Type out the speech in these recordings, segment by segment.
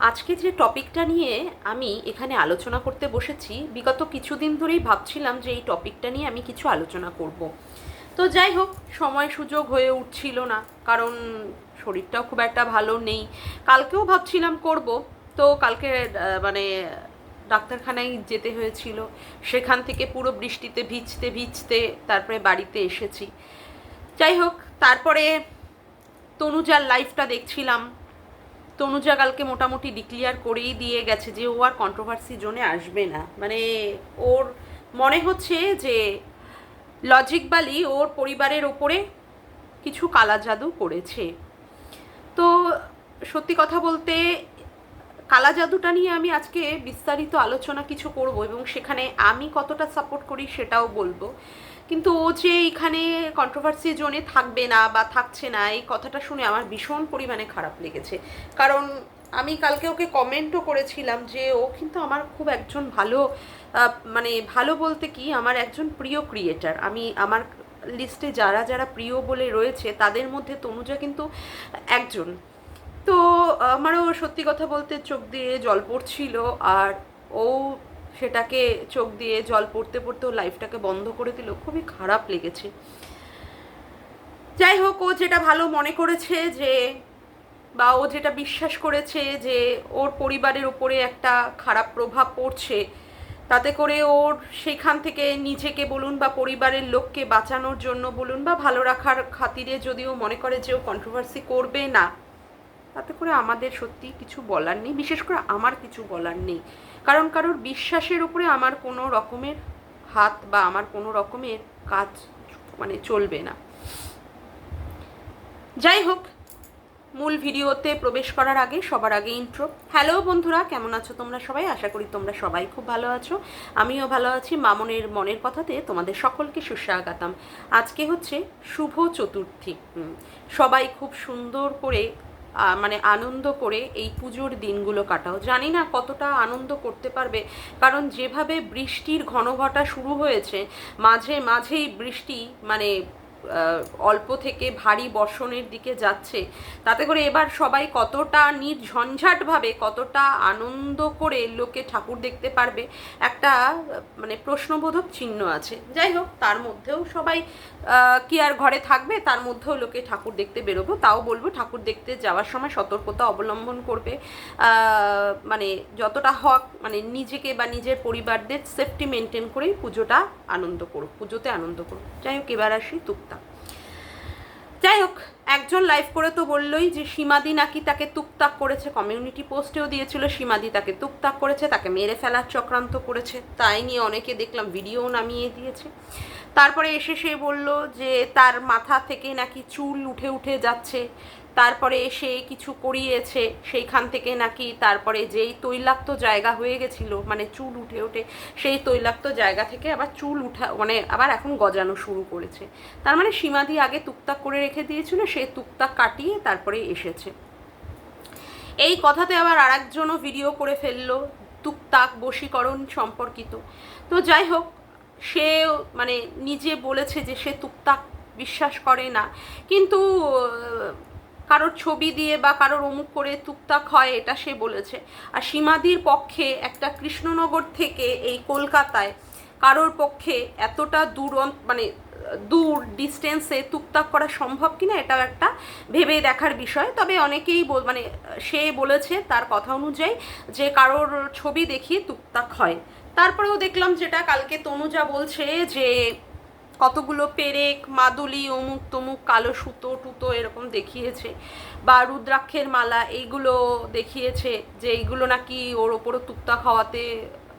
আজকে যে টপিকটা নিয়ে আমি এখানে আলোচনা করতে বসেছি, বিগত কিছুদিন ধরেই ভাবছিলাম যে এই টপিকটা নিয়ে আমি কিছু আলোচনা করব। তো যাই হোক, সময় সুযোগ হয়ে উঠছিল না, কারণ শরীরটাও খুব একটা ভালো নেই। কালকেও ভাবছিলাম করব, তো কালকে মানে ডাক্তারখানায় যেতে হয়েছিল। সেখান থেকে পুরো বৃষ্টিতে ভিজতে ভিজতে তারপরে বাড়িতে এসেছি। যাই হোক, তারপরে তনুজার লাইফটা দেখছিলাম। তনুজা কালকে মোটামুটি ডিক্লিয়ার করেই দিয়ে গেছে যে ও আর কন্ট্রোভার্সি জোনে আসবে না। মানে ওর মনে হচ্ছে যে লজিক বালি ওর পরিবারের ওপরে কিছু কালা জাদু করেছে। তো সত্যি কথা বলতে কালা জাদুটা নিয়ে আমি আজকে বিস্তারিত আলোচনা কিছু করব এবং সেখানে আমি কতটা সাপোর্ট করি সেটাও বলব। কিন্তু ও যে এখানে কন্ট্রোভার্সি জোনে থাকবে না বা থাকছে না, এই কথাটা শুনে আমার ভীষণ পরিমাণে খারাপ লেগেছে। কারণ আমি কালকে ওকে কমেন্টও করেছিলাম যে ও কিন্তু আমার খুব একজন ভালো মানে ভালো বলতে কি, আমার একজন প্রিয় ক্রিয়েটার আমি আমার লিস্টে যারা যারা প্রিয় বলে রয়েছে, তাদের মধ্যে তনুজা কিন্তু একজন। তো আমারও সত্যি কথা বলতে চোখ দিয়ে জল পড়ছিল, আর ও সেটাকে চোখ দিয়ে জল পড়তে পড়তে ও লাইফটাকে বন্ধ করে দিল। খুবই খারাপ লেগেছে। যাই হোক, ও যেটা ভালো মনে করেছে যে, বা ও যেটা বিশ্বাস করেছে যে, ওর পরিবারের উপরে একটা খারাপ প্রভাব পড়ছে, তাতে করে ওর সেখান থেকে নিজেকে বলুন বা পরিবারের লোককে বাঁচানোর জন্য বলুন বা ভালো রাখার খাতিরে যদিও মনে করে যে ও কন্ট্রোভার্সি করবে না তাতে করে আমাদের সত্যি কিছু বলার নেই, বিশেষ করে আমার কিছু বলার নেই। কারণ কারোর বিশ্বাসের উপরে আমার কোনো রকমের হাত বা আমার কোনো রকমের কাজ মানে চলবে না। যাই হোক, মূল ভিডিওতে প্রবেশ করার আগে, সবার আগে ইন্ট্রো হ্যালো বন্ধুরা, কেমন আছো তোমরা সবাই? আশা করি তোমরা সবাই খুব ভালো আছো। আমিও ভালো আছি। মামনের মনের কথাতে তোমাদের সকলকে সুস্বাগতম। আজকে হচ্ছে শুভ চতুর্থী। সবাই খুব সুন্দর করে মানে আনন্দ করে এই পুজোর দিনগুলো কাটাও। জানি না কতটা আনন্দ করতে পারবে, কারণ যেভাবে বৃষ্টির ঘনঘটা শুরু হয়েছে, মাঝে মাঝেই বৃষ্টি মানে অল্প থেকে ভারী বর্ষণের দিকে যাচ্ছে, তাতে করে এবার সবাই কতটা নির্ঝঞ্ঝাটভাবে কতটা আনন্দ করে লোকে ঠাকুর দেখতে পারবে, একটা মানে প্রশ্নবোধক চিহ্ন আছে। যাই হোক, তার মধ্যেও সবাই কি আর ঘরে থাকবে, তার মধ্যেও লোকে ঠাকুর দেখতে বেরোবো, তাও বলব ঠাকুর দেখতে যাওয়ার সময় সতর্কতা অবলম্বন করবে। মানে যতটা হক মানে নিজেকে বা নিজের পরিবারদের সেফটি মেনটেন করেই পুজোটা আনন্দ করুক, পুজোতে আনন্দ করুক। যাই হোক, এবার আসি টুকটাক যাই হোক, একজন লাইভ করে তো বললোই যে সীমাদি নাকি তাকে তুকতাক করেছে। কমিউনিটি পোস্টেও দিয়েছিল, সীমাদি তাকে তুকতাক করেছে, তাকে মেরে ফেলার চক্রান্ত করেছে। তাই নিয়ে অনেকে দেখলাম ভিডিও নামিয়ে দিয়েছে। তারপরে এসে সে বলল যে তার মাথা থেকে নাকি চুল উঠে উঠে যাচ্ছে। তারপরে এসে কিছু করিয়েছে, সেইখান থেকে নাকি তারপরে যেই তৈলাক্ত জায়গা হয়ে গেছিল মানে চুল উঠে উঠে সেই তৈলাক্ত জায়গা থেকে আবার চুল উঠা মানে আবার এখন গজানো শুরু করেছে। তার মানে সীমাদি আগে তুকতাক করে রেখে দিয়েছিল, সে তুকতাক কাটিয়ে তারপরে এসেছে। এই কথাতে আবার আরেকজনও ভিডিও করে ফেলল তুকতাক বশীকরণ সম্পর্কিত। তো যাই হোক, সে মানে নিজে বলেছে যে সে তুকতাক বিশ্বাস করে না। কিন্তু কারোর ছবি দিয়ে বা কারোর অমুক করে তুকতাক হয়, এটা সে বলেছে। আর সীমাদির পক্ষে একটা কৃষ্ণনগর থেকে এই কলকাতায় কারোর পক্ষে এতটা দূর মানে দূর ডিস্টেন্সে তুকতাক করা সম্ভব কিনা, এটাও একটা ভেবে দেখার বিষয়। তবে অনেকেই মানে সে বলেছে তার কথা অনুযায়ী যে কারোর ছবি দেখিয়ে তুকতাক হয়। তারপরেও দেখলাম যেটা, কালকে তনুজা বলছে যে কতগুলো পেরেক, মাদুলি, অমুক তমুক, কালো সুতো, টুতো এরকম দেখিয়েছে। বা রুদ্রাক্ষের মালা, এইগুলো দেখিয়েছে যে এইগুলো নাকি ওর ওপরও তুক্তা খাওয়াতে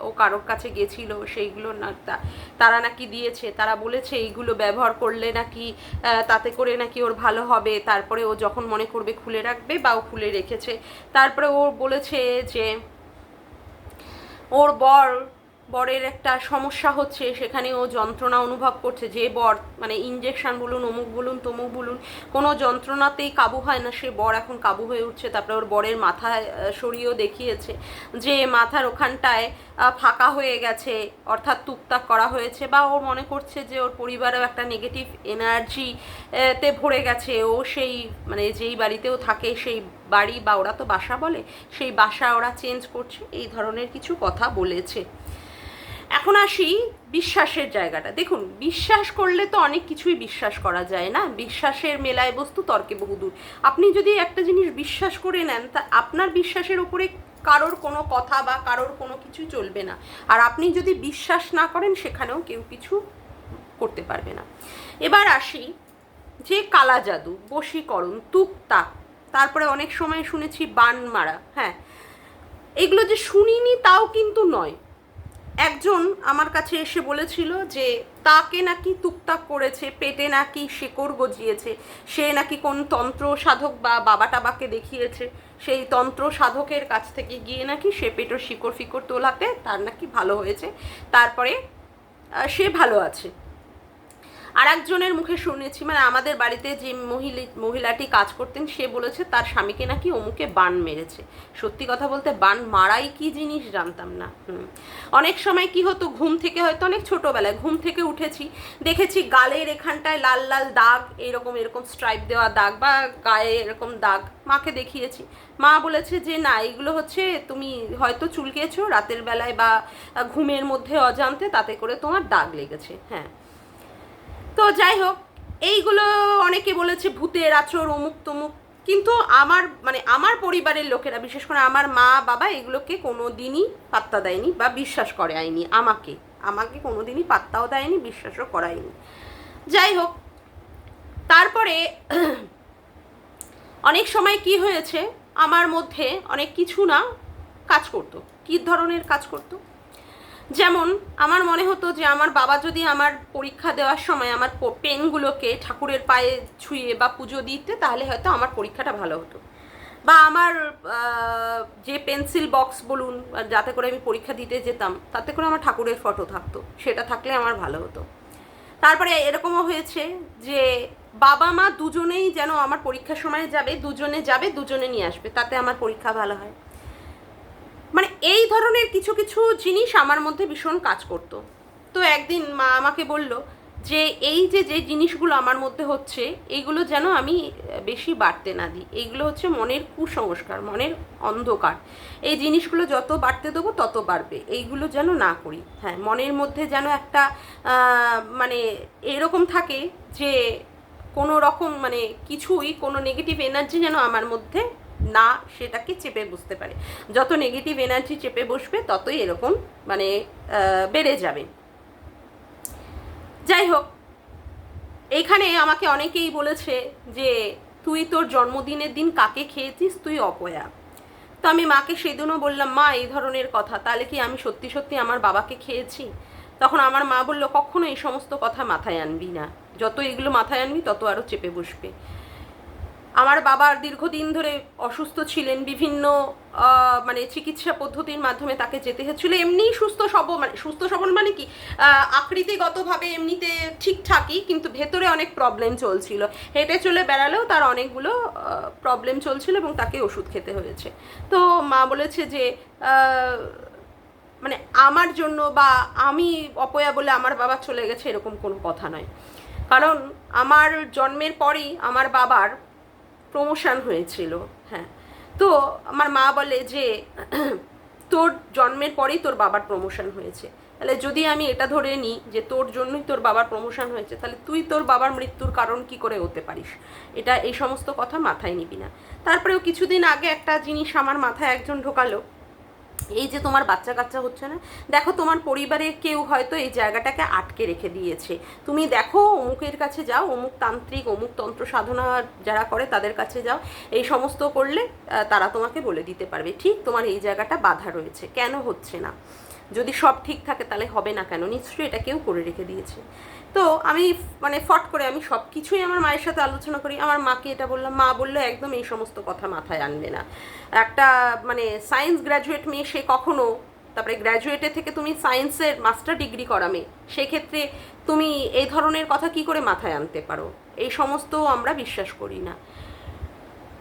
ও কারোর কাছে গেছিল, সেইগুলো না তারা নাকি দিয়েছে। তারা বলেছে এইগুলো ব্যবহার করলে নাকি তাতে করে নাকি ওর ভালো হবে। তারপরে ও যখন মনে করবে খুলে রাখবে বা ও খুলে রেখেছে। তারপরে ও বলেছে যে, ওর বর বরের একটা সমস্যা হচ্ছে সেখানে ও যন্ত্রণা অনুভব করছে। যে বর মানে ইঞ্জেকশন বলুন, অমুক বলুন, তমুক বলুন, কোনো যন্ত্রণাতেই কাবু হয় না। সে বর এখন কাবু হয়ে উঠছে। তারপরে ওর বরের মাথা সরিয়েও দেখিয়েছে যে মাথার ওখানটায় ফাঁকা হয়ে গেছে, অর্থাৎ তুকতাক করা হয়েছে, বা ও মনে করছে যে ওর পরিবারেও একটা নেগেটিভ এনার্জি তে ভরে গেছে। ও সেই মানে যেই বাড়িতেও থাকে, সেই বাড়ি বা ওরা তো বাসা বলে, সেই বাসা ওরা চেঞ্জ করছে, এই ধরনের কিছু কথা বলেছে। এখন আসি বিশ্বাসের জায়গাটা। দেখুন, বিশ্বাস করলে তো অনেক কিছুই বিশ্বাস করা যায় না। বিশ্বাসের মেলায় বস্তু তর্কে বহুদূর। আপনি যদি একটা জিনিস বিশ্বাস করে নেন, তা আপনার বিশ্বাসের উপরে কারোর কোনো কথা বা কারোর কোনো কিছু চলবে না। আর আপনি যদি বিশ্বাস না করেন, সেখানেও কেউ কিছু করতে পারবে না। এবার আসি যে কালা জাদু, বশীকরণ তুকতাক তারপরে অনেক সময় শুনেছি বান মারা হ্যাঁ। এগুলো যে শুনিনি, তাও কিন্তু নয়। একজন আমার কাছে এসে বলেছিল যে, তাকে নাকি তুকতাক করেছে, পেটে নাকি শেকড় গজিয়েছে, সে নাকি কোন তন্ত্র সাধক বা বাবা টাবাকে দেখিয়েছে, সেই তন্ত্র সাধকের কাছ থেকে গিয়ে নাকি সে পেটের শিকড় ফিকড় তোলাতে তার নাকি ভালো হয়েছে, তারপরে সে ভালো আছে। আর একজনের মুখে শুনেছি মানে আমাদের বাড়িতে যে মহিলা, মহিলাটি কাজ করতেন, সে বলেছে তার স্বামীকে নাকি অমুকে বান মেরেছে। সত্যি কথা বলতে বান মারাই কি জিনিস জানতাম না। অনেক সময় কি হতো, ঘুম থেকে হয়তো অনেক ছোটোবেলায় ঘুম থেকে উঠেছি, দেখেছি গালের এখানটায় লাল লাল দাগ, এরকম এরকম স্ট্রাইপ দেওয়া দাগ বা গায়ে এরকম দাগ, মাকে দেখিয়েছি। মা বলেছে যে, না, এগুলো হচ্ছে তুমি হয়তো চুলকেছো রাতের বেলায় বা ঘুমের মধ্যে অজান্তে তাতে করে তোমার দাগ লেগেছে। হ্যাঁ। তো যাই হোক, এইগুলো অনেকে বলেছে ভূতের আচর অমুক তমুক। কিন্তু আমার মানে আমার পরিবারের লোকেরা, বিশেষ করে আমার মা, বাবা, এগুলোকে কোনো দিনই পাত্তা দেয়নি বা বিশ্বাস করায়নি আমাকে। আমাকে কোনো দিনই পাত্তাও দেয়নি, বিশ্বাসও করায়নি। যাই হোক, তারপরে অনেক সময় কি হয়েছে, আমার মধ্যে অনেক কিছু না কাজ করতো। কী ধরনের কাজ করতো? যেমন আমার মনে হতো যে আমার বাবা যদি আমার পরীক্ষা দেওয়ার সময় আমার পেনগুলোকে ঠাকুরের পায়ে ছুঁয়ে বা পুজো দিতে, তাহলে হয়তো আমার পরীক্ষাটা ভালো হতো। বা আমার যে পেন্সিল বক্স বলুন যাতে করে আমি পরীক্ষা দিতে যেতাম, তাতে করে আমার ঠাকুরের ফটো থাকতো। সেটা থাকলে আমার ভালো হতো। তারপরে এরকমও হয়েছে যে বাবা মা দুজনেই যেন আমার পরীক্ষার সময় যাবে, দুজনে যাবে, দুজনে নিয়ে আসবে, তাতে আমার পরীক্ষা ভালো হয়। এই ধরনের কিছু কিছু জিনিস আমার মধ্যে ভীষণ কাজ করতো। তো একদিন মা আমাকে বলল যে, এই যে যে জিনিসগুলো আমার মধ্যে হচ্ছে এইগুলো যেন আমি বেশি বাড়তে না দিই। এইগুলো হচ্ছে মনের কুসংস্কার, মনের অন্ধকার। এই জিনিসগুলো যত বাড়তে দেবো, তত বাড়বে। এইগুলো যেন না করি। হ্যাঁ মনের মধ্যে যেন একটা মানে এরকম থাকে যে, কোনো রকম মানে কিছুই, কোনো নেগেটিভ এনার্জি যেন আমার মধ্যে না, সেটাকে চেপে বসতে পারে। যত নেগেটিভ এনার্জি চেপে বসবে, ততই এরকম মানে বেড়ে যাবে। যাই হোক এইখানে আমাকে অনেকেই বলেছে যে, তুই তোর জন্মদিনের দিন কাকে খেয়েছিস? তুই অপয়া। তো আমি মাকে সেদিনও বললাম, মা, এই ধরনের কথা। তাহলে কি আমি সত্যি সত্যি আমার বাবাকে খেয়েছি? তখন আমার মা বলল, কখনো এই সমস্ত কথা মাথায় আনবি না। যত এগুলো মাথায় আনবি, তত আরও চেপে বসবে। আমার বাবা দীর্ঘদিন ধরে অসুস্থ ছিলেন, বিভিন্ন মানে চিকিৎসা পদ্ধতির মাধ্যমে তাকে যেতে হচ্ছিল। এমনিই সুস্থ সব মানে সুস্থ সবল মানে কি? আকৃতিগতভাবে এমনিতে ঠিকঠাকই, কিন্তু ভেতরে অনেক প্রবলেম চলছিল। হেঁটে চলে বেড়ালেও তার অনেকগুলো প্রবলেম চলছিল এবং তাকে ওষুধ খেতে হয়েছে। তো মা বলেছে যে মানে আমার জন্য বা আমি অপয়া বলে আমার বাবা চলে গেছে এরকম কোনো কথা নয়। কারণ আমার জন্মের পরেই আমার বাবার প্রমোশন হয়েছিল হ্যাঁ। তো আমার মা বলে যে, তোর জন্মের পরেই তোর বাবার প্রমোশন হয়েছে। তাহলে যদি আমি এটা ধরে নিই যে তোর জন্যই তোর বাবার প্রমোশন হয়েছে, তাহলে তুই তোর বাবার মৃত্যুর কারণ কি করে হতে পারিস? এটা এই সমস্ত কথা মাথায় নিবি না। তারপরেও কিছুদিন আগে একটা জিনিস আমার মাথায় একজন ঢোকালো এই যে তোমার বাচ্চা কাচ্চা হচ্ছে না, দেখো তোমার পরিবারের কেউ হয়তো এই জায়গাটাকে আটকে রেখে দিয়েছে। তুমি দেখো অমুকের কাছে যাও, অমুক তান্ত্রিক, অমুক তন্ত্র সাধনা যারা করে তাদের কাছে যাও, এই সমস্ত করলে তারা তোমাকে বলে দিতে পারবে। ঠিক তোমার এই জায়গাটা বাধা রয়েছে। কেন হচ্ছে না? যদি সব ঠিক থাকে তাহলে হবে না কেন? নিশ্চয়ই এটা কেউ করে রেখে দিয়েছে। তো আমি মানে ফট করে আমি সব কিছুই আমার মায়ের সাথে আলোচনা করি। আমার মাকে এটা বললাম, মা বলল একদম এই সমস্ত কথা মাথায় আনবে না। একটা মানে সায়েন্স গ্র্যাজুয়েট মেয়ে সে কখনো, তারপরে গ্র্যাজুয়েটে থেকে তুমি সায়েন্সের মাস্টার ডিগ্রি করা মেয়ে, সেক্ষেত্রে তুমি এই ধরনের কথা কি করে মাথায় আনতে পারো? এই সমস্ত আমরা বিশ্বাস করি না।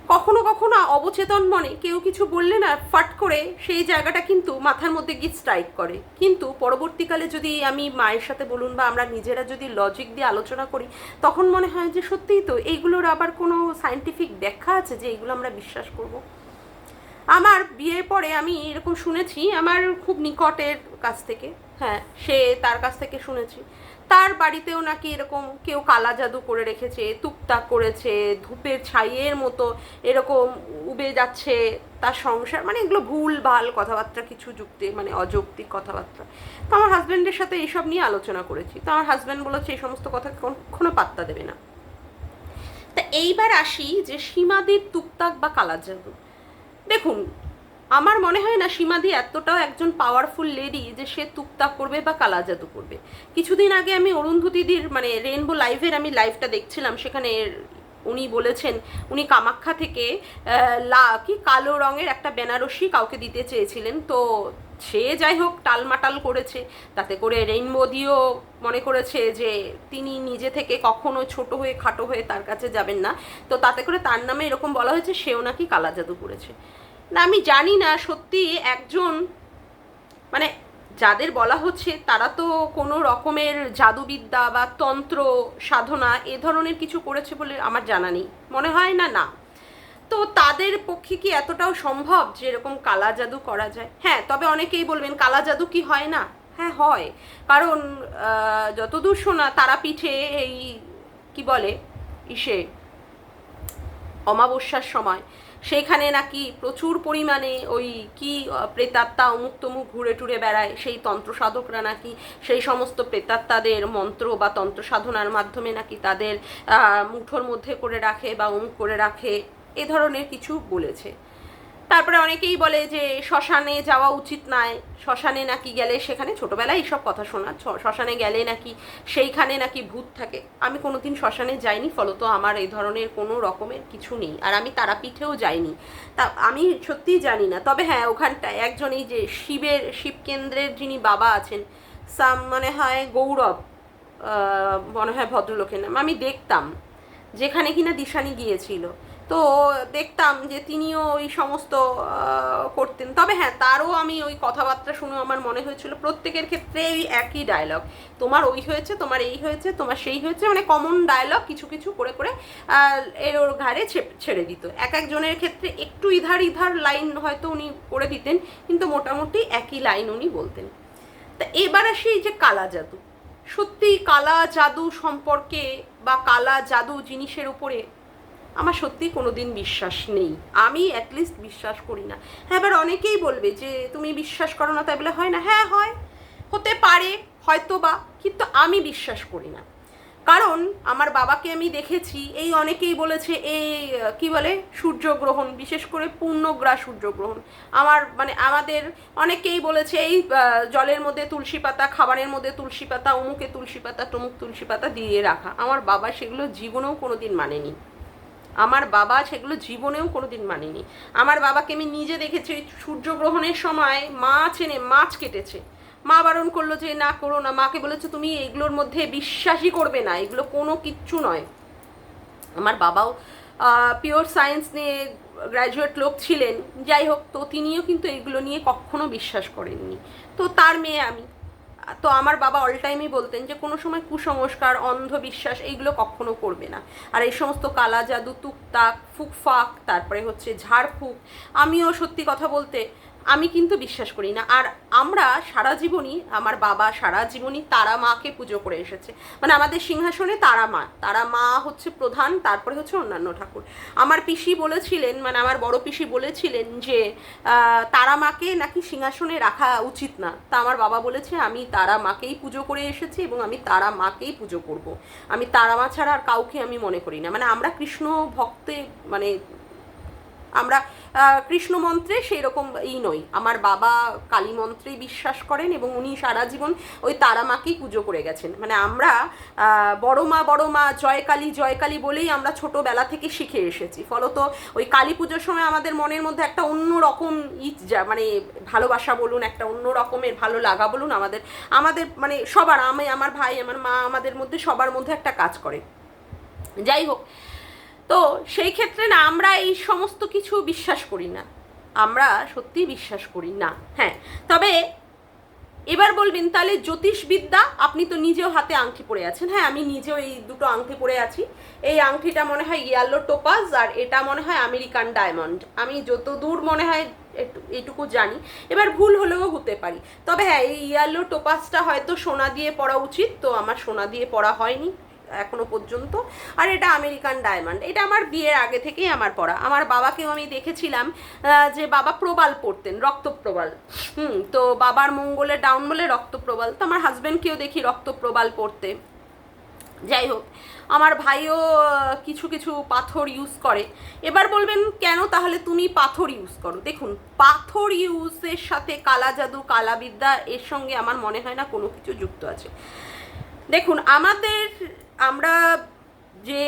কখনো কখনো অবচেতন মনে কেউ কিছু বললে না, ফাট করে সেই জায়গাটা কিন্তু মাথার মধ্যে গিয়ে স্ট্রাইক করে। কিন্তু পরবর্তীকালে যদি আমি মায়ের সাথে বলুন বা আমরা নিজেরা যদি লজিক দিয়ে আলোচনা করি, তখন মনে হয় যে সত্যিই তো এইগুলোর আবার কোনো সায়েন্টিফিক ব্যাখ্যা আছে যে এইগুলো আমরা বিশ্বাস করব? আমার বিয়ের পরে আমি এরকম শুনেছি, আমার খুব নিকটের কাছ থেকে। হ্যাঁ সে তার কাছ থেকে শুনেছি। তার বাড়িতেও নাকি এরকম কেউ কালা জাদু করে রেখেছে টুকটাক করেছে, ধূপের ছাইয়ের মতো এরকম উবে যাচ্ছে তার সংসার মানে এগুলো ভুল ভালো কথাবার্তা, কিছু যুক্তি মানে অযৌক্তিক কথাবার্তা। তো আমার হাজব্যান্ডের সাথে এইসব নিয়ে আলোচনা করেছি। তো আমার হাজব্যান্ড বলেছে, এই সমস্ত কথা কখনো পাত্তা দেবে না। তা এইবার আসি যে সীমাদির টুকটাক বা কালা জাদু। দেখুন আমার মনে হয় না সীমাদি এতটাও একজন পাওয়ারফুল লেডি যে সে টুকটাক করবে বা কালা জাদু করবে। কিছুদিন আগে আমি অরুন্ধতিদির মানে রেনবো লাইভের আমি লাইভটা দেখছিলাম, সেখানে উনি বলেছেন, উনি কামাখ্যা থেকে লা, কি কালো রঙের একটা বেনারসি কাউকে দিতে চেয়েছিলেন। তো সে যাই হোক, টালমাটাল করেছে। তাতে করে রেইনবো দিয়েও মনে করেছে যে তিনি নিজে থেকে কখনো ছোট হয়ে, খাটো হয়ে তার কাছে যাবেন না। তো তাতে করে তার নামে এরকম বলা হয়েছে, সেও নাকি কালা জাদু করেছে। না, আমি জানি না, সত্যি একজন মানে যাদের বলা হচ্ছে তারা তো কোনো রকমের জাদুবিদ্যা বা তন্ত্র, সাধনা এ ধরনের কিছু করেছে বলে আমার জানা নেই। মনে হয় না না। তো তাদের পক্ষে কি এতটাও সম্ভব যে এরকম কালা জাদু করা যায়? হ্যাঁ তবে অনেকেই বলবেন কালা জাদু কি হয় না? হ্যাঁ হয়। কারণ যতদূর শোনা তারাপীঠে এই, কি বলে, ইসে, অমাবস্যার সময় সেইখানে নাকি প্রচুর পরিমাণে ওই কি প্রেতাত্মা অমুক তমুক ঘুরে টুরে বেড়ায়, সেই তন্ত্র সাধকরা নাকি, সেই সমস্ত প্রেতাত্মাদের মন্ত্র বা তন্ত্র সাধনার মাধ্যমে নাকি তাদের মুঠোর মধ্যে করে রাখে বা অমুক করে রাখে, এ ধরনের কিছু বলেছে। তারপরে অনেকেই বলে যে শ্মশানে যাওয়া উচিত নয়। শ্মশানে নাকি গেলে সেখানে ছোটবেলায় এইসব কথা শোনা শ্মশানে গেলে নাকি সেইখানে নাকি ভূত থাকে। আমি কোনোদিন শ্মশানে যাইনি, ফলত আমার এই ধরনের কোনো রকমের কিছু নেই। আর আমি তারাপীঠেও যাইনি। তা আমি সত্যিই জানি না। তবে হ্যাঁ ওখানটায় একজন এই যে শিবের শিব কেন্দ্রের যিনি বাবা আছেন, সাম মনে হয় গৌরব মনে হয় ভদ্রলোকের নাম। আমি দেখতাম, যেখানে কিনা দিশানি গিয়েছিল। তো দেখতাম যে তিনিও ওই সমস্ত করতেন। তবে হ্যাঁ তারও আমি ওই কথাবার্তা শুনে আমার মনে হয়েছিল প্রত্যেকের ক্ষেত্রে ওই একই ডায়লগ তোমার ওই হয়েছে, তোমার এই হয়েছে, তোমার সেই হয়েছে মানে কমন ডায়লগ কিছু কিছু করে করে এর ওর ঘাড়ে ছেড়ে দিত। এক একজনের ক্ষেত্রে একটু ইধার ইধার লাইন হয়তো উনি করে দিতেন, কিন্তু মোটামুটি একই লাইন উনি বলতেন। তা এবার আসি যে কালা জাদু। সত্যি কালা জাদু সম্পর্কে বা কালা জাদু জিনিসের উপরে আমার সত্যি কোনোদিন বিশ্বাস নেই। আমি অ্যাটলিস্ট বিশ্বাস করি না। হ্যাঁ এবার অনেকেই বলবে যে, তুমি বিশ্বাস করো না। তাই বলে, হয় না? হ্যাঁ হয়। হতে পারে হয়তো বা কিন্তু আমি বিশ্বাস করি না। কারণ আমার বাবাকে আমি দেখেছি, এই অনেকেই বলেছে, এই, কি বলে, সূর্যগ্রহণ, বিশেষ করে পূর্ণগ্রা সূর্যগ্রহণ। আমার মানে আমাদের অনেকেই বলেছে, এই জলের মধ্যে তুলসী পাতা, খাবারের মধ্যে তুলসী পাতা অমুকে তুলসী পাতা টমুক তুলসী পাতা দিয়ে রাখা। আমার বাবা সেগুলো জীবনেও কোনোদিন মানেনি। আমার বাবা সেগুলো জীবনেও কোনোদিন মানেনি। আমার বাবাকে আমি নিজে দেখেছি সূর্যগ্রহণের সময় মাছ এনে মাছ কেটেছে। মা বারণ করল যে, না, করো না। মাকে বলেছে, তুমি এগুলোর মধ্যে বিশ্বাসই করবে না, এগুলো কোনো কিচ্ছু নয়। আমার বাবাও পিওর সায়েন্স নিয়ে গ্র্যাজুয়েট লোক ছিলেন। যাই হোক, তো তিনিও কিন্তু এগুলো নিয়ে কখনো বিশ্বাস করেননি। তো তার মেয়ে আমি। তো আমার বাবা অল টাইমই বলতেন যে, কোনো সময় কুসংস্কার, অন্ধবিশ্বাস এইগুলো কখনো করবে না। আর এই সমস্ত কালা জাদু, তুকতাক, ফুকফাক, তারপরে হচ্ছে ঝাড়ফুঁক, আমিও সত্যি কথা বলতে আমি কিন্তু বিশ্বাস করি না। আর আমরা সারা জীবনই, আমার বাবা সারা জীবনই তারা মাকে পুজো করে এসেছে। মানে আমাদের সিংহাসনে তারা মা। তারা মা হচ্ছে প্রধান, তারপরে হচ্ছে অন্যান্য ঠাকুর। আমার পিসি বলেছিলেন মানে আমার বড় পিসি বলেছিলেন যে তারা মাকে নাকি সিংহাসনে রাখা উচিত না। তা আমার বাবা বলেছে, আমি তারা মাকেই পুজো করে এসেছি এবং আমি তারা মাকেই পুজো করব। আমি তারা মা ছাড়া আর কাউকে আমি মনে করি না। মানে আমরা কৃষ্ণ ভক্তে মানে আমরা কৃষ্ণ মন্ত্রে সেই রকম ই নই। আমার বাবা কালী মন্ত্রেই বিশ্বাস করেন এবং উনি সারা জীবন ওই তারা মাকেই পুজো করে গেছেন। মানে আমরা বড় মা বড় মা, জয় কালী জয় কালী বলেই আমরা ছোটোবেলা থেকে শিখে এসেছি। ফলত ওই কালী পুজোর সময় আমাদের মনের মধ্যে একটা অন্য রকম ই যা মানে ভালোবাসা বলুন, একটা অন্য রকমের ভালো লাগা বলুন আমাদের আমাদের মানে সবার, আমি, আমার ভাই, আমার মা আমাদের মধ্যে সবার মধ্যে একটা কাজ করে। যাই হোক তো সেই ক্ষেত্রে না, আমরা এই সমস্ত কিছু বিশ্বাস করি না। আমরা সত্যি বিশ্বাস করি না। হ্যাঁ তবে এবার বলবেন, তাহলে জ্যোতিষবিদ্যা, আপনি তো নিজেও হাতে আংটি পরে আছেন। হ্যাঁ আমি নিজেও এই দুটো আংটি পরে আছি। এই আংটিটা মনে হয় ইয়েলো টোপাজ আর এটা মনে হয় আমেরিকান ডায়মন্ড আমি যত দূর মনে হয় এইটুকু জানি। এবার ভুল হলেও হতে পারি। তবে হ্যাঁ এই ইয়েলো টোপাজটা হয়তো সোনা দিয়ে পড়া উচিত, তো আমার সোনা দিয়ে পড়া হয়নি। এখনও পর্যন্ত। আর এটা আমেরিকান ডায়মন্ড। এটা আমার বিয়ের আগে থেকেই আমার পড়া। আমার বাবাকেও আমি দেখেছিলাম যে বাবা প্রবাল পড়তেন রক্তপ্রবাল হুম, তো বাবার মঙ্গলে, ডাউন বলে রক্তপ্রবাল তো আমার হাজব্যান্ডকেও দেখি রক্তপ্রবাল পড়তে। যাই হোক, আমার ভাইও কিছু কিছু পাথর ইউজ করে। এবার বলবেন, কেন তাহলে তুমি পাথর ইউজ করো? দেখুন, পাথর ইউজের সাথে কালা জাদু কালাবিদ্যা এর সঙ্গে আমার মনে হয় না কোনো কিছু যুক্ত আছে। দেখুন, আমাদের আমরা যে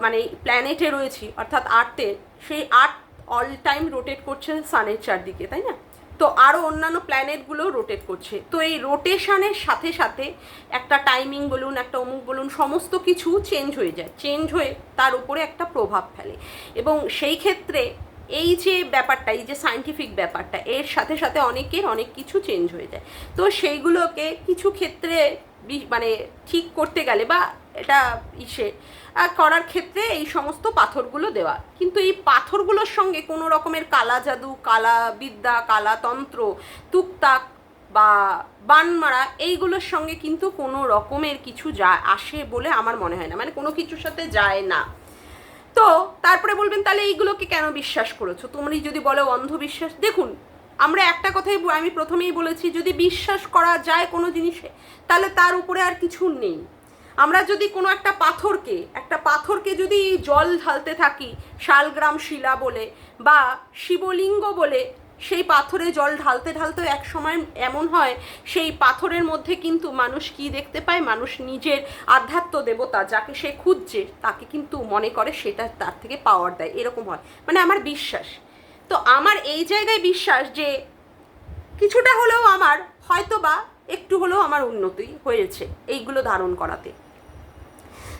মানে প্ল্যানেটে রয়েছি, অর্থাৎ আর্থে সেই আর্থ অল টাইম রোটেট করছে সানের চারদিকে, তাই না? তো আরও অন্যান্য প্ল্যানেটগুলো রোটেট করছে। তো এই রোটেশনের সাথে সাথে একটা টাইমিং বলুন, একটা অমুক বলুন, সমস্ত কিছু চেঞ্জ হয়ে যায়। চেঞ্জ হয়ে তার উপরে একটা প্রভাব ফেলে। এবং সেই ক্ষেত্রে এই যে ব্যাপারটা, এই যে সায়েন্টিফিক ব্যাপারটা, এর সাথে সাথে অনেকের অনেক কিছু চেঞ্জ হয়ে যায়। তো সেইগুলোকে কিছু ক্ষেত্রে মানে ঠিক করতে গেলে বা এটা ইসে করার ক্ষেত্রে এই সমস্ত পাথরগুলো দেওয়া। কিন্তু এই পাথরগুলোর সঙ্গে কোনো রকমের কালা জাদু, কালা বিদ্যা, কালা তন্ত্র, তুকতাক বা বান মারা, এইগুলোর সঙ্গে কিন্তু কোনো রকমের কিছু যায় আসে বলে আমার মনে হয় না। মানে কোনো কিছুর সাথে যায় না। তো তারপরে বলবেন, তাহলে এইগুলোকে কেন বিশ্বাস করেছ? তুমি যদি বলো অন্ধবিশ্বাস, দেখুন আমরা একটা কথাই আমি প্রথমেই বলেছি, যদি বিশ্বাস করা যায় কোনো জিনিসে, তাহলে তার উপরে আর কিছু নেই। আমরা যদি কোনো একটা পাথরকে একটা পাথরকে যদি জল ঢালতে থাকি, শালগ্রাম শিলা বলে বা শিবলিঙ্গ বলে, সেই পাথরে জল ঢালতে ঢালতে এক সময় এমন হয়, সেই পাথরের মধ্যে কিন্তু মানুষ কি দেখতে পায়? মানুষ নিজের আধ্যাত্ম দেবতা যাকে সে খুঁজছে, তাকে কিন্তু মনে করে সেটা তার থেকে পাওয়ার দেয়। এরকম হয়। মানে আমার বিশ্বাস। তো আমার এই জায়গায় বিশ্বাস যে কিছুটা হলেও আমার হয়তো বা একটু হলেও আমার উন্নতি হয়েছে এইগুলো ধারণ করাতে।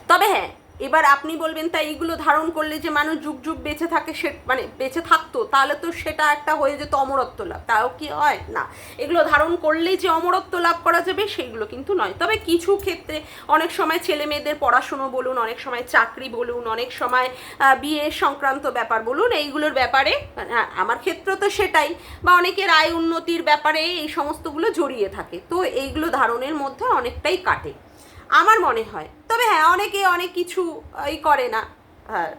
তবে হ্যাঁ এবার আপনি বলবেন তাই এইগুলো ধারণ করলে যে মানুষ যুগ যুগ বেঁচে থাকে সে মানে বেঁচে থাকতো তাহলে তো সেটা একটা হয়ে যেত অমরত্ব লাভ। তাও কি হয়? না। এগুলো ধারণ করলেই যে অমরত্ব লাভ করা যাবে সেগুলো কিন্তু নয়। তবে কিছু ক্ষেত্রে অনেক সময় ছেলে মেয়েদের পড়াশুনো বলুন অনেক সময় চাকরি বলুন অনেক সময় বিয়ে সংক্রান্ত ব্যাপার বলুন এইগুলোর ব্যাপারে হ্যাঁ, আমার ক্ষেত্রে তো সেটাই বা অনেকের আয় উন্নতির ব্যাপারে এই সমস্তগুলো জড়িয়ে থাকে। তো এইগুলো ধারণের মধ্যে অনেকটাই কাটে। আমার মনে হয়। তবে হ্যাঁ অনেকে অনেক কিছু এই করে না।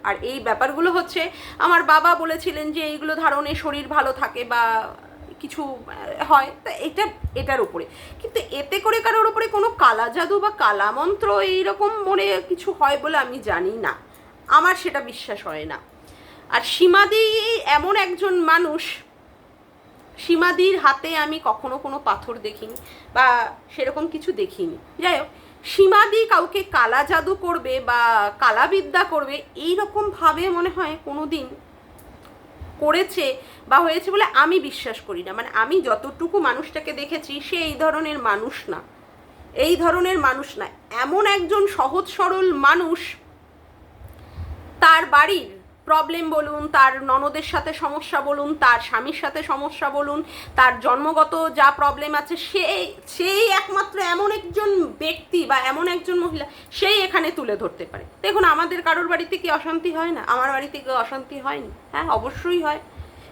আর এই ব্যাপারগুলো হচ্ছে, আমার বাবা বলেছিলেন যে এইগুলো ধারণে শরীর ভালো থাকে বা কিছু হয়। তা এটা, এটার উপরে। কিন্তু এতে করে কারোর উপরে কোনো কালা জাদু বা কালা মন্ত্র এইরকম মনে কিছু হয় বলে আমি জানি না। আমার সেটা বিশ্বাস হয় না। আর সীমাদি এমন একজন মানুষ, সীমাদির হাতে আমি কখনো কোনো পাথর দেখিনি বা সেরকম কিছু দেখিনি। যাই হোক সীমাদি কাউকে কালা জাদু করবে বা কালাবিদ্যা করবে, এই ভাবে মনে হয় কোনো দিন করেছে বা হয়েছে বলে আমি বিশ্বাস করি না। মানে আমি যতটুকু মানুষটাকে দেখেছি, সে এই ধরনের মানুষ না। এই ধরনের মানুষ না। এমন একজন সহজ সরল মানুষ তার বাড়ির প্রবলেম বলুন, তার ননদের সাথে সমস্যা বলুন, তার স্বামীর সাথে সমস্যা বলুন, তার জন্মগত যা প্রবলেম আছে, সে, সেই একমাত্র এমন একজন ব্যক্তি বা এমন একজন মহিলা, সেই এখানে তুলে ধরতে পারে। দেখুন, আমাদের কারোর বাড়িতে কি অশান্তি হয় না? আমার বাড়িতে কি অশান্তি হয়নি? হ্যাঁ অবশ্যই হয়।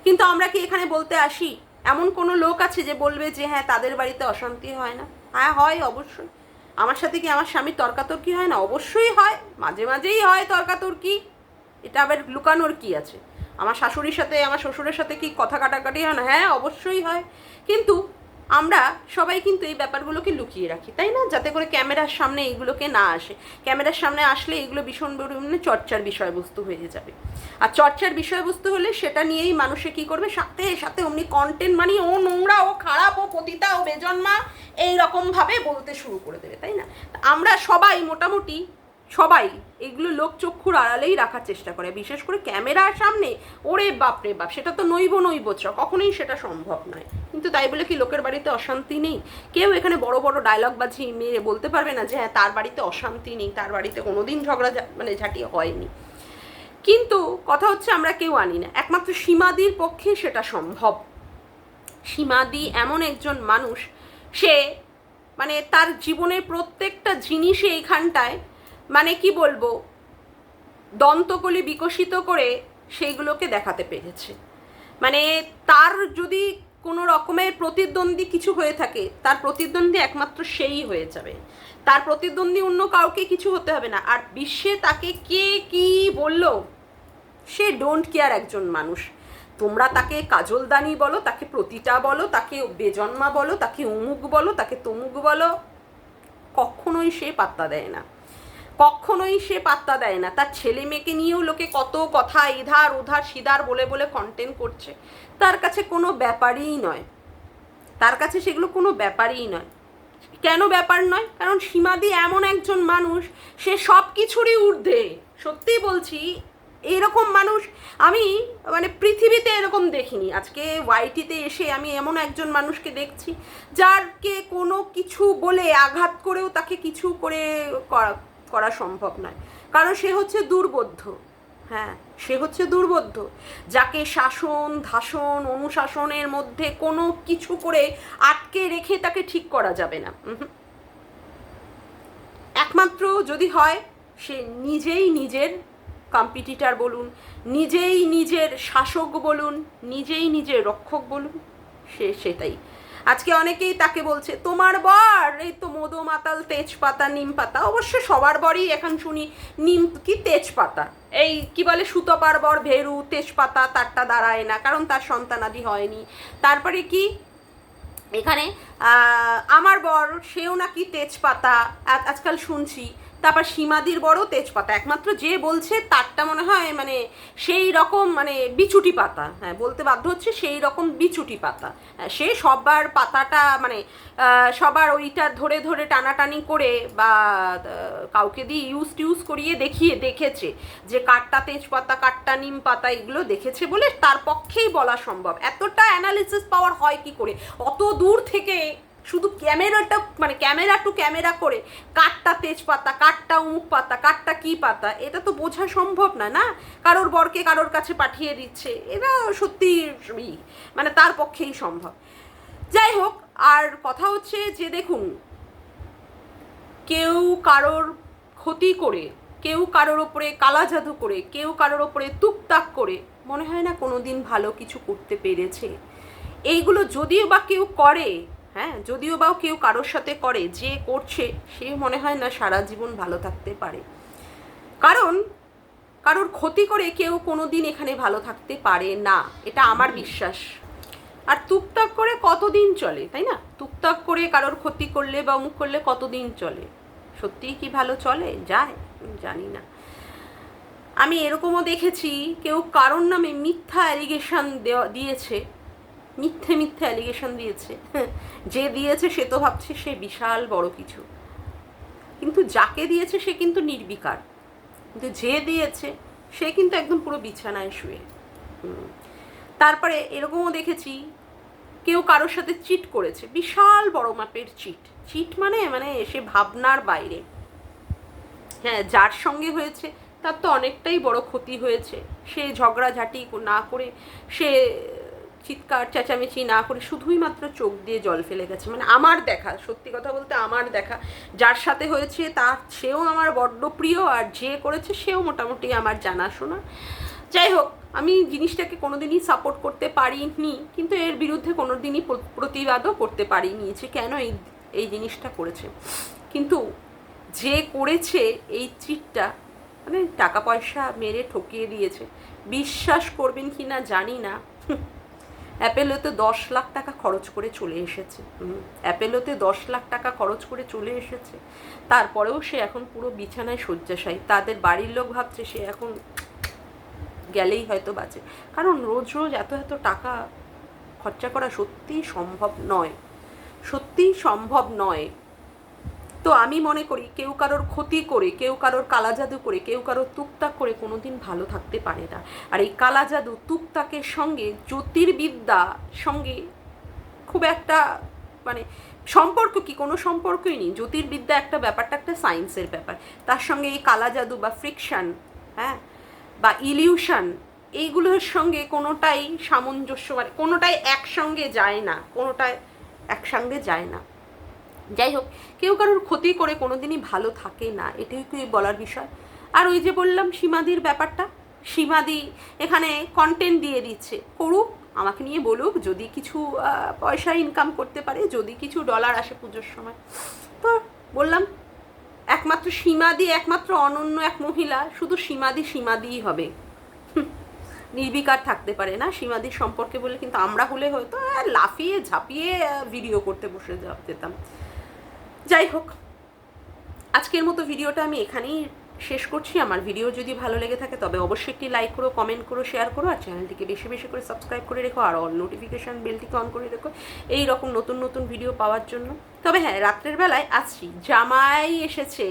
কিন্তু আমরা কি এখানে বলতে আসি? এমন কোনো লোক আছে যে বলবে যে হ্যাঁ তাদের বাড়িতে অশান্তি হয় না? হ্যাঁ হয়, অবশ্যই। আমার সাথে কি আমার স্বামীর তর্কাতর্কি হয় না? অবশ্যই হয়। মাঝে, মাঝেই হয় তর্কাতর্কি। এটা আবার লুকানোর কি আছে? আমার শাশুড়ির সাথে, আমার শ্বশুরের সাথে কি কথা কাটাকাটি হয় না? হ্যাঁ অবশ্যই হয়। কিন্তু আমরা সবাই কিন্তু এই ব্যাপারগুলোকে লুকিয়ে রাখি, তাই না? যাতে করে ক্যামেরার সামনে এইগুলোকে না আসে। ক্যামেরার সামনে আসলে এগুলো ভীষণ পরিমাণে চর্চার বিষয়বস্তু হয়ে যাবে। আর চর্চার বিষয়বস্তু হলে সেটা নিয়েই মানুষে কি করবে? সাথে সাথে অমনি কন্টেন্ট মানে ও নোংরা, ও খারাপ, ও পতিতা, ও বেজন্মা এইরকমভাবে বলতে শুরু করে দেবে, তাই না? আমরা সবাই মোটামুটি সবাই এগুলো লোক চক্ষুর আড়ালেই রাখার চেষ্টা করে, বিশেষ করে ক্যামেরার সামনে। ওরে বাপ রে বাপ, সেটা তো নইব নইবচ কখনোই সেটা সম্ভব নয়। কিন্তু তাই বলে কি লোকের বাড়িতে অশান্তি নেই? কেউ এখানে বড় বড় ডায়লগ বাজি মেরে বলতে পারবে না যে হ্যাঁ তার বাড়িতে অশান্তি নেই, তার বাড়িতে কোনোদিন ঝগড়া মানে ঝাঁটি হয়নি। কিন্তু কথা হচ্ছে আমরা কেউ আনি না, একমাত্র সীমাদির পক্ষে সেটা সম্ভব। সীমাদি এমন একজন মানুষ, সে মানে তার জীবনের প্রত্যেকটা জিনিসে এইখানটায় মানে কি বলব? দন্তকলি বিকশিত করে সেইগুলোকে দেখাতে পেরেছে। মানে তার যদি কোনো রকমের প্রতিদ্বন্দ্বী কিছু হয়ে থাকে, তার প্রতিদ্বন্দ্বী একমাত্র সেই হয়ে যাবে। তার প্রতিদ্বন্দ্বী অন্য কাউকে কিছু হতে হবে না। আর বিশ্বে তাকে কে কি বলল? সে ডোন্ট কেয়ার একজন মানুষ। তোমরা তাকে কাজলদানি বলো, তাকে প্রতিটা বলো, তাকে বেজন্মা বলো, তাকে উমুক বলো, তাকে তমুক বলো। কখনোই সে পাত্তা দেয় না। কখনোই সে পাত্তা দেয় না। তার ছেলে মেয়েকে নিয়েও লোকে কত কথা ইধার উধার সিদার বলে বলে কন্টেন্ট করছে। তার কাছে কোনো ব্যাপারই নয়। তার কাছে সেগুলো কোনো ব্যাপারই নয়। কেন ব্যাপার নয়? কারণ সীমাদি এমন একজন মানুষ, সে সব কিছুরই ঊর্ধ্বে। সত্যিই বলছি, এরকম মানুষ আমি মানে পৃথিবীতে এরকম দেখিনি। আজকে ওয়াইটিতে এসে আমি এমন একজন মানুষকে দেখছি যারকে কোনো কিছু বলে আঘাত করেও তাকে কিছু করে করা সম্ভব নয়। কারণ সে হচ্ছে দুর্বোধ্য। হ্যাঁ সে হচ্ছে দুর্বোধ্য। যাকে শাসন ধাসন অনুশাসনের মধ্যে কোনো কিছু করে আটকে রেখে তাকে ঠিক করা যাবে না। একমাত্র যদি হয়, সে নিজেই নিজের কম্পিটিটার বলুন, নিজেই নিজের শাসক বলুন, নিজেই নিজের রক্ষক বলুন, সে সেটাই। আজকে অনেকেই তাকে বলছে, তোমার বর! এই তো মধু মাতাল তেজপাতা নিম পাতা অবশ্য সবার বরই এখন শুনি নিম কি তেজপাতা। এই কি বলে, সুতপার বর, ভেরু, তেজপাতা, তারটা দাঁড়ায় না, কারণ তার সন্তানাদি হয়নি। তারপরে কি? এখানে আমার বর, সেও নাকি তেজপাতা। আজকাল শুনছি। তারপর সীমাদির বড় তেজপাতা। একমাত্র যে বলছে তারটা মনে হয় মানে সেই রকম মানে বিচুটি পাতা। হ্যাঁ বলতে বাধ্য হচ্ছে সেই রকম বিচুটি পাতা। হ্যাঁ, সে সবার পাতাটা মানে সবার ওইটা ধরে ধরে টানাটানি করে বা কাউকে দিয়ে ইউজ টিউজ করিয়ে দেখিয়ে দেখেছে যে কাঠটা তেজপাতা কাঠটা নিম পাতা এগুলো দেখেছে বলে তার পক্ষেই বলা সম্ভব। এতটা অ্যানালিসিস পাওয়ার হয় কি করে? অত দূর থেকে শুধু ক্যামেরাটা মানে ক্যামেরা টু ক্যামেরা করে কাঠটা তেজপাতা কাঠটা উমুক পাতা কাঠটা কি পাতা, এটা তো বোঝা সম্ভব না না? কারোর বরকে কারোর কাছে পাঠিয়ে দিচ্ছে, এটা সত্যি মানে তার পক্ষেই সম্ভব। যাই হোক, আর কথা হচ্ছে যে দেখুন, কেউ কারোর ক্ষতি করে, কেউ কারোর ওপরে কালা জাদু করে, কেউ কারোর ওপরে তুকতাক করে, মনে হয় না কোনো দিন ভালো কিছু করতে পেরেছে। এইগুলো যদিও বা কেউ করে হ্যাঁ যদিও বা কেউ কারোর সাথে করে যে করছে সে মনে হয় না সারা জীবন ভালো থাকতে পারে। কারণ কারোর ক্ষতি করে কেউ কোনো দিন এখানে ভালো থাকতে পারে না এটা আমার বিশ্বাস। আর টুকটাক করে কতদিন চলে তাই না? টুকটাক করে কারোর ক্ষতি করলে বা অমুক করলে কতদিন চলে? সত্যিই কি ভালো চলে? যায় জানি না। আমি এরকমও দেখেছি কেউ কারোর নামে মিথ্যা অ্যালিগেশন দেওয়া দিয়েছে মিথ্যে মিথ্যে অ্যালিগেশন দিয়েছে। যে দিয়েছে সে তো ভাবছে সে বিশাল বড় কিছু। কিন্তু যাকে দিয়েছে সে কিন্তু নির্বিকার। কিন্তু যে দিয়েছে সে কিন্তু একদম পুরো বিছানায় শুয়ে। তারপরে এরকমও দেখেছি, কেউ কারোর সাথে চিট করেছে। বিশাল বড় মাপের চিট চিট মানে মানে সে ভাবনার বাইরে। হ্যাঁ যার সঙ্গে হয়েছে, তার তো অনেকটাই বড় ক্ষতি হয়েছে। সে ঝগড়াঝাটি না করে, সে চিৎকার, চেঁচামেচি না করে শুধুই মাত্র চোখ দিয়ে জল ফেলে গেছে। মানে আমার দেখা, সত্যি কথা বলতে আমার দেখা। যার সাথে হয়েছে তার সেও আমার বড্ড প্রিয় আর যে করেছে সেও মোটামুটি আমার জানাশোনা। যাই হোক, আমি জিনিসটাকে কোনোদিনই সাপোর্ট করতে পারিনি, কিন্তু এর বিরুদ্ধে কোনোদিনই প্র- প্রতিবাদও করতে পারিনি যে কেন এই এই জিনিসটা করেছে। কিন্তু যে করেছে এই চিটটা মানে টাকা পয়সা মেরে ঠকিয়ে দিয়েছে। বিশ্বাস করবেন কি না জানি না। অ্যাপেলোতে দশ লাখ টাকা খরচ করে চলে এসেছে। অ্যাপেলোতে দশ লাখ টাকা খরচ করে চলে এসেছে। তারপরেও সে এখন পুরো বিছানায় শয্যাশায়ী। তাদের বাড়ির লোক ভাবছে সে এখন গেলেই হয়তো বাঁচে। কারণ রোজ রোজ এত এত টাকা খরচা করা সত্যিই সম্ভব নয়। সত্যিই সম্ভব নয়। তো আমি মনে করি কেউ কারোর ক্ষতি করে, কেউ কারোর কালা জাদু করে, কেউ কারোর তুকতাক করে কোনোদিন ভালো থাকতে পারে না। আর এই কালা জাদু তুকতাকের সঙ্গে জ্যোতির্বিদ্যা সঙ্গে খুব একটা মানে সম্পর্ক কি? কোনো সম্পর্কই নেই। জ্যোতির্বিদ্যা একটা ব্যাপারটা একটা সায়েন্সের ব্যাপার। তার সঙ্গে এই কালা জাদু বা ফ্রিকশন হ্যাঁ বা ইলিউশন, এইগুলোর সঙ্গে কোনোটাই সামঞ্জস্য মানে কোনোটাই একসঙ্গে যায় না, কোনোটাই একসঙ্গে যায় না। যাই হোক, কেউ কারোর ক্ষতি করে কোনোদিনই ভালো থাকে না, এটাই কি বলার বিষয়। আর ওই যে বললাম সীমাদির ব্যাপারটা, সীমাদি এখানে কন্টেন্ট দিয়ে দিচ্ছে, করুক, আমাকে নিয়ে বলুক, যদি কিছু পয়সা ইনকাম করতে পারে, যদি কিছু ডলার আসে পুজোর সময়। তো বললাম, একমাত্র সীমাদি, একমাত্র অনন্য এক মহিলা, শুধু সীমাদি সীমাদিই হবে। নির্বিকার থাকতে পারে না সীমাদির সম্পর্কে বলে, কিন্তু আমরা হলে হয়তো লাফিয়ে ঝাঁপিয়ে ভিডিও করতে বসে যেতাম। যাই হোক, আজকের মতো ভিডিওটা আমি এখানেই শেষ করছি। আমার ভিডিও যদি ভালো লেগে থাকে, তবে অবশ্যই একটি লাইক করো কমেন্ট করো শেয়ার করো, আর চ্যানেলটিকে বেশি বেশি করে সাবস্ক্রাইব করে রেখো, আর অল নোটিফিকেশান বেলটিকে অন করে রেখো। এই রকম নতুন নতুন ভিডিও পাওয়ার জন্য। তবে হ্যাঁ রাত্রের বেলায় আসছি। জামাই এসেছে।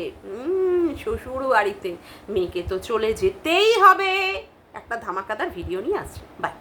শ্বশুর বাড়িতে মেয়েকে তো চলে যেতেই হবে। একটা ধামাকাদার ভিডিও নিয়ে আসছি। বাই